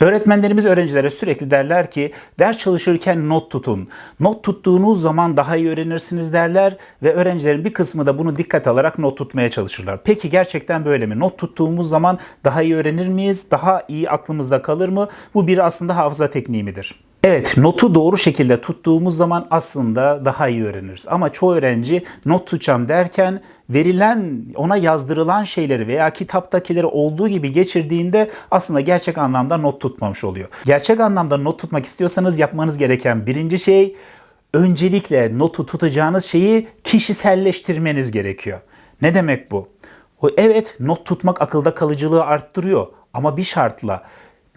Öğretmenlerimiz öğrencilere sürekli derler ki ders çalışırken not tutun. Not tuttuğunuz zaman daha iyi öğrenirsiniz derler ve öğrencilerin bir kısmı da bunu dikkat alarak not tutmaya çalışırlar. Peki gerçekten böyle mi? Not tuttuğumuz zaman daha iyi öğrenir miyiz? Daha iyi aklımızda kalır mı? Bu bir aslında hafıza tekniği midir? Evet, notu doğru şekilde tuttuğumuz zaman aslında daha iyi öğreniriz. Ama çoğu öğrenci not tutacağım derken verilen, ona yazdırılan şeyleri veya kitaptakileri olduğu gibi geçirdiğinde aslında gerçek anlamda not tutmamış oluyor. Gerçek anlamda not tutmak istiyorsanız yapmanız gereken birinci şey öncelikle notu tutacağınız şeyi kişiselleştirmeniz gerekiyor. Ne demek bu? Evet, not tutmak akılda kalıcılığı arttırıyor ama bir şartla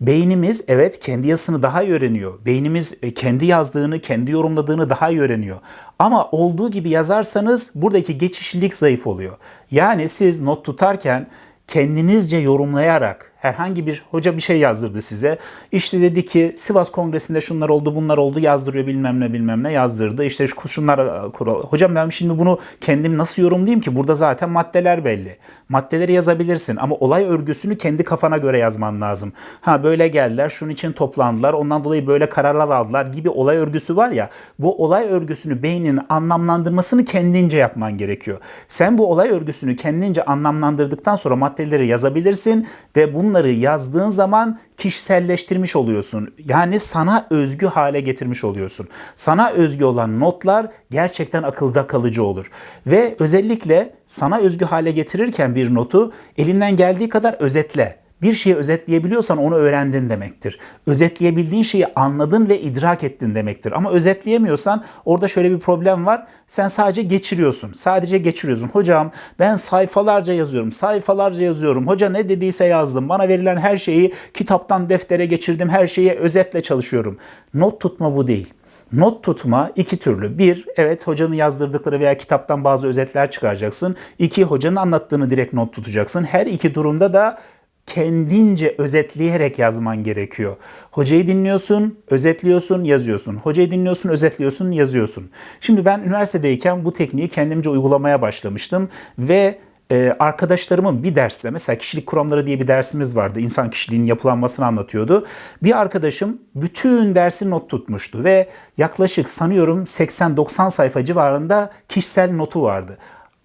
Beynimiz evet kendi yazısını daha iyi öğreniyor. Beynimiz e, kendi yazdığını, kendi yorumladığını daha iyi öğreniyor. Ama olduğu gibi yazarsanız buradaki geçişlilik zayıf oluyor. Yani siz not tutarken kendinizce yorumlayarak herhangi bir hoca bir şey yazdırdı size. İşte dedi ki Sivas Kongresi'nde şunlar oldu bunlar oldu yazdırıyor bilmem ne bilmem ne yazdırdı. İşte şu- şunlar e, kural. Hocam ben şimdi bunu kendim nasıl yorumlayayım ki? Burada zaten maddeler belli. Maddeleri yazabilirsin ama olay örgüsünü kendi kafana göre yazman lazım. Ha böyle geldiler şunun için toplandılar ondan dolayı böyle kararlar aldılar gibi olay örgüsü var ya bu olay örgüsünü beynin anlamlandırmasını kendince yapman gerekiyor. Sen bu olay örgüsünü kendince anlamlandırdıktan sonra maddeleri yazabilirsin ve bunları yazdığın zaman kişiselleştirmiş oluyorsun. Yani sana özgü hale getirmiş oluyorsun. Sana özgü olan notlar gerçekten akılda kalıcı olur. Ve özellikle sana özgü hale getirirken bir notu elinden geldiği kadar özetle. Bir şeyi özetleyebiliyorsan onu öğrendin demektir. Özetleyebildiğin şeyi anladın ve idrak ettin demektir. Ama özetleyemiyorsan orada şöyle bir problem var. Sen sadece geçiriyorsun. Sadece geçiriyorsun. Hocam ben sayfalarca yazıyorum. Sayfalarca yazıyorum. Hoca ne dediyse yazdım. Bana verilen her şeyi kitaptan deftere geçirdim. Her şeyi özetle çalışıyorum. Not tutma bu değil. Not tutma iki türlü. Bir, evet hocanın yazdırdıkları veya kitaptan bazı özetler çıkaracaksın. İki, hocanın anlattığını direkt not tutacaksın. Her iki durumda da kendince özetleyerek yazman gerekiyor. Hocayı dinliyorsun, özetliyorsun, yazıyorsun. Hocayı dinliyorsun, özetliyorsun, yazıyorsun. Şimdi ben üniversitedeyken bu tekniği kendimce uygulamaya başlamıştım ve e, arkadaşlarımın bir derste mesela kişilik kuramları diye bir dersimiz vardı. İnsan kişiliğinin yapılanmasını anlatıyordu. Bir arkadaşım bütün dersi not tutmuştu ve yaklaşık sanıyorum 80-90 sayfa civarında kişisel notu vardı.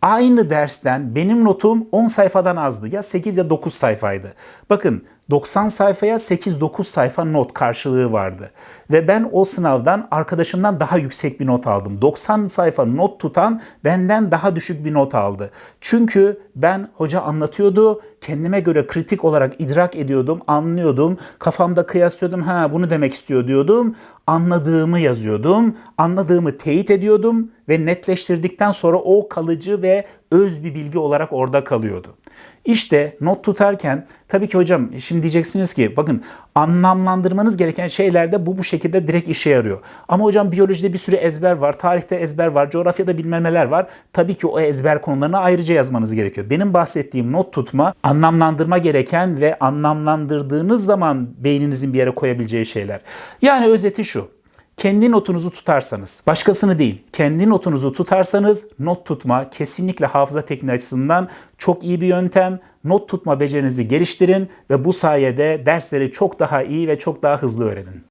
Aynı dersten benim notum 10 sayfadan azdı. Ya 8 ya 9 sayfaydı. Bakın 90 sayfaya 8-9 sayfa not karşılığı vardı. Ve ben o sınavdan arkadaşımdan daha yüksek bir not aldım. 90 sayfa not tutan benden daha düşük bir not aldı. Çünkü ben hoca anlatıyordu, kendime göre kritik olarak idrak ediyordum, anlıyordum, kafamda kıyaslıyordum, ha bunu demek istiyor diyordum. Anladığımı yazıyordum, anladığımı teyit ediyordum ve netleştirdikten sonra o kalıcı ve öz bir bilgi olarak orada kalıyordu. İşte not tutarken tabii ki hocam şimdi diyeceksiniz ki bakın anlamlandırmanız gereken şeylerde bu bu şekilde direkt işe yarıyor. Ama hocam biyolojide bir sürü ezber var, tarihte ezber var, coğrafyada bilmem neler var. Tabii ki o ezber konularını ayrıca yazmanız gerekiyor. Benim bahsettiğim not tutma anlamlandırma gereken ve anlamlandırdığınız zaman beyninizin bir yere koyabileceği şeyler. Yani özeti şu. Kendi notunuzu tutarsanız, başkasını değil, kendi notunuzu tutarsanız not tutma kesinlikle hafıza tekniği açısından çok iyi bir yöntem. Not tutma becerinizi geliştirin ve bu sayede dersleri çok daha iyi ve çok daha hızlı öğrenin.